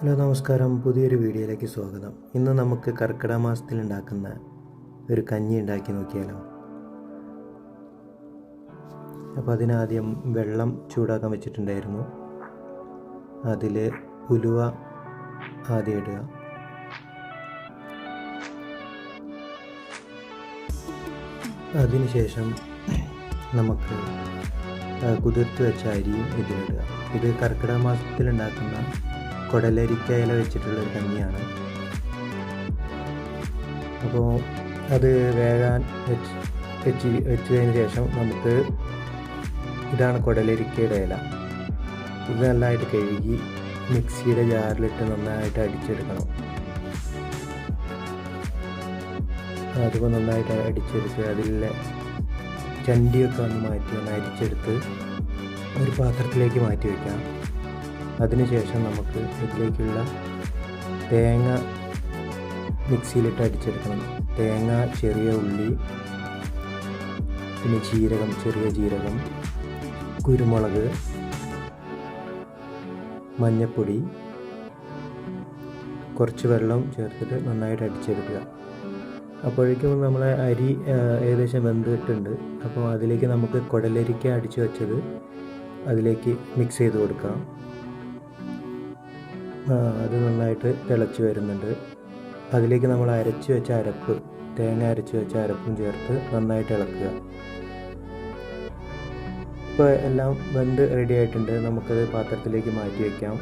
Hello നമസ്കാരം. പുതിയൊരു വീഡിയോയിലേക്ക് സ്വാഗതം. ഇന്ന് നമുക്ക് കർക്കിടക മാസത്തിൽ ഉണ്ടാക്കുന്ന ഒരു കഞ്ഞി ഉണ്ടാക്കി നോക്കിയാലോ? അപ്പോൾ അതിനാദ്യം വെള്ളം ചൂടാക്കാൻ വെച്ചിട്ടുണ്ടായിരുന്നു. അതിൽ ഉലുവ ആദ്യം ഇടുക. അതിനുശേഷം നമുക്ക് കുതിർത്ത് വെച്ച അരിയും ഇതിലിടുക. ഇത് കർക്കിടക മാസത്തിൽ ഉണ്ടാക്കുന്ന കുടലരിക്ക ഇല വെച്ചിട്ടുള്ള ഒരു കഞ്ഞിയാണ്. അപ്പോൾ അത് വേകാൻ വെച്ച് വെച്ച് വെച്ചതിന് ശേഷം നമുക്ക് ഇതാണ് കുടലരിക്കയുടെ ഇല. ഇത് നല്ലതായിട്ട് കഴുകി മിക്സിയുടെ ജാറിലിട്ട് നന്നായിട്ട് അടിച്ചെടുക്കണം. അതിപ്പോൾ നന്നായിട്ട് അടിച്ചെടുത്ത് അതിലെ ചണ്ടിയൊക്കെ ഒന്ന് മാറ്റി ഒന്ന് അരിച്ചെടുത്ത് ഒരു പാത്രത്തിലേക്ക് മാറ്റി വയ്ക്കാം അതിനുശേഷം നമുക്ക് ഇതിലേക്കുള്ള തേങ്ങ മിക്സിയിലിട്ട് അടിച്ചെടുക്കണം. തേങ്ങ ചെറിയ ഉള്ളി പിന്നെ ജീരകം ചെറിയ ജീരകം കുരുമുളക് മഞ്ഞൾപ്പൊടി കുറച്ച് വെള്ളം ചേർത്തിട്ട് നന്നായിട്ട് അടിച്ചെടുക്കുക. അപ്പോഴേക്കും നമ്മളെ അരി ഏകദേശം വെന്തിട്ടുണ്ട്. അപ്പോൾ അതിലേക്ക് നമുക്ക് കുടലരിക്ക അടിച്ചു വെച്ചത് അതിലേക്ക് മിക്സ് ചെയ്ത് കൊടുക്കാം. അത് നന്നായിട്ട് തിളച്ച് വരുന്നുണ്ട്. അതിലേക്ക് നമ്മൾ അരച്ച് വെച്ച അരപ്പ് തേങ്ങ അരച്ച് വെച്ച അരപ്പും ചേർത്ത് നന്നായിട്ട് ഇളക്കുക. ഇപ്പോൾ എല്ലാം വെന്ത് റെഡി ആയിട്ടുണ്ട്. നമുക്കത് പാത്രത്തിലേക്ക് മാറ്റി വയ്ക്കാം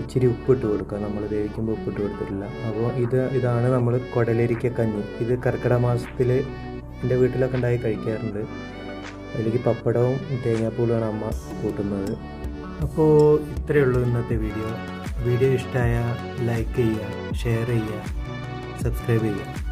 ഇച്ചിരി ഉപ്പിട്ട് കൊടുക്കുക നമ്മൾ വേവിക്കുമ്പോൾ ഉപ്പിട്ട് കൊടുത്തിട്ടില്ല. അപ്പോൾ ഇത് ഇതാണ് നമ്മൾ കുടലരിക്ക കഞ്ഞി. ഇത് കർക്കിടക മാസത്തിൽ എന്റെ വീട്ടിലൊക്കെ ഉണ്ടായി കഴിക്കാറുണ്ട്. അതിലേക്ക് പപ്പടവും തേങ്ങാപ്പൂളുമാണ് അമ്മ കൂട്ടുന്നത്. അപ്പോൾ ഇത്രയേ ഉള്ളൂ ഇന്നത്തെ വീഡിയോ. വീഡിയോ ഇഷ്ടമായ ലൈക്ക് ചെയ്യുക ഷെയർ ചെയ്യുക സബ്സ്ക്രൈബ് ചെയ്യുക.